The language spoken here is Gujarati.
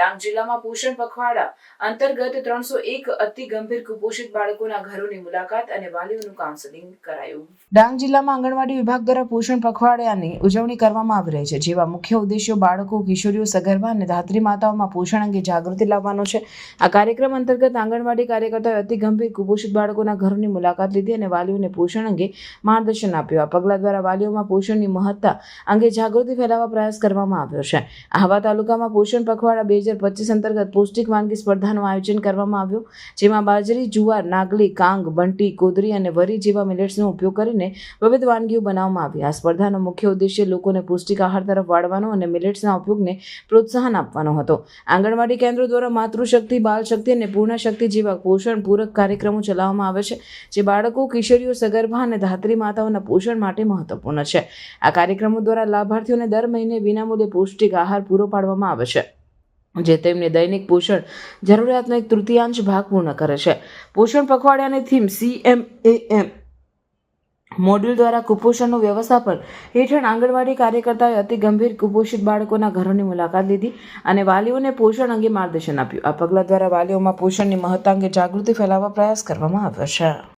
ડાંગ જિલ્લામાં પોષણ પખવાડા અંતર્ગત ત્રણસો એક અતિ ગંભીર કુપોષિત બાળકોના ઘરોની મુલાકાત અને વાલીઓનું કાઉન્સેલિંગ કરાયું. ડાંગ જિલ્લામાં આંગણવાડી વિભાગ દ્વારા પોષણ પખવાડિયાની ઉજવણી કરવામાં આવી રહી છે, જેવા મુખ્ય ઉદ્દેશ્યો બાળકો, કિશોરીઓ સગર્ભા અને ધાત્રી માતાઓમાં પોષણ અંગે જાગૃતિ લાવવાનો છે. આ કાર્યક્રમ અંતર્ગત આંગણવાડી કાર્યકર્તાઓએ અતિ ગંભીર કુપોષિત બાળકોના ઘરોની મુલાકાત લીધી અને વાલીઓને પોષણ અંગે માર્ગદર્શન આપ્યું. આ પગલા દ્વારા વાલીઓમાં પોષણની મહત્તા અંગે જાગૃતિ ફેલાવવા પ્રયાસ કરવામાં આવ્યો છે. આહવા તાલુકામાં પોષણ પખવાડા બે હજાર પચીસ અંતર્ગત પૌષ્ટિક વાનગી સ્પર્ધાનું આયોજન કરવામાં આવ્યું, જેમાં બાજરી, જુવાર, નાગલી, કાંગ, બંટી, કોદરી અને વરી જેવા મિલેટ્સનો ઉપયોગ કરીને વિવિધ વાનગીઓ બનાવવામાં આવી. આ સ્પર્ધાનો મુખ્ય ઉદ્દેશ્ય લોકોને પૌષ્ટિક આહાર તરફ વાળવાનો અને મિલેટ્સના ઉપયોગને પ્રોત્સાહન આપવાનો હતો. આંગણવાડી કેન્દ્રો દ્વારા માતૃશક્તિ બાલશક્તિ અને પૂર્ણ શક્તિ જેવા પોષણ પૂરક કાર્યક્રમો ચલાવવામાં આવે છે, જે બાળકો, કિશોરીઓ, સગર્ભા અને ધાત્રી માતાઓના પોષણ માટે મહત્વપૂર્ણ છે. આ કાર્યક્રમો દ્વારા લાભાર્થીઓને દર મહિને વિનામૂલ્યે પૌષ્ટિક આહાર પૂરો પાડવામાં આવે છે. જે તેમની દૈનિક પોષણ જરૂરિયાતનો એક તૃતીયાંશ ભાગ પૂર્ણ કરે છે. પોષણ પખવાડિયાની થીમ સીએમએએમ મોડ્યુલ દ્વારા કુપોષણનું વ્યવસ્થાપન હેઠળ આંગણવાડી કાર્યકર્તાઓએ અતિ ગંભીર કુપોષિત બાળકોના ઘરોની મુલાકાત લીધી અને વાલીઓને પોષણ અંગે માર્ગદર્શન આપ્યું. આ પગલાં દ્વારા વાલીઓમાં પોષણની મહત્તા અંગે જાગૃતિ ફેલાવવા પ્રયાસ કરવામાં આવ્યો છે.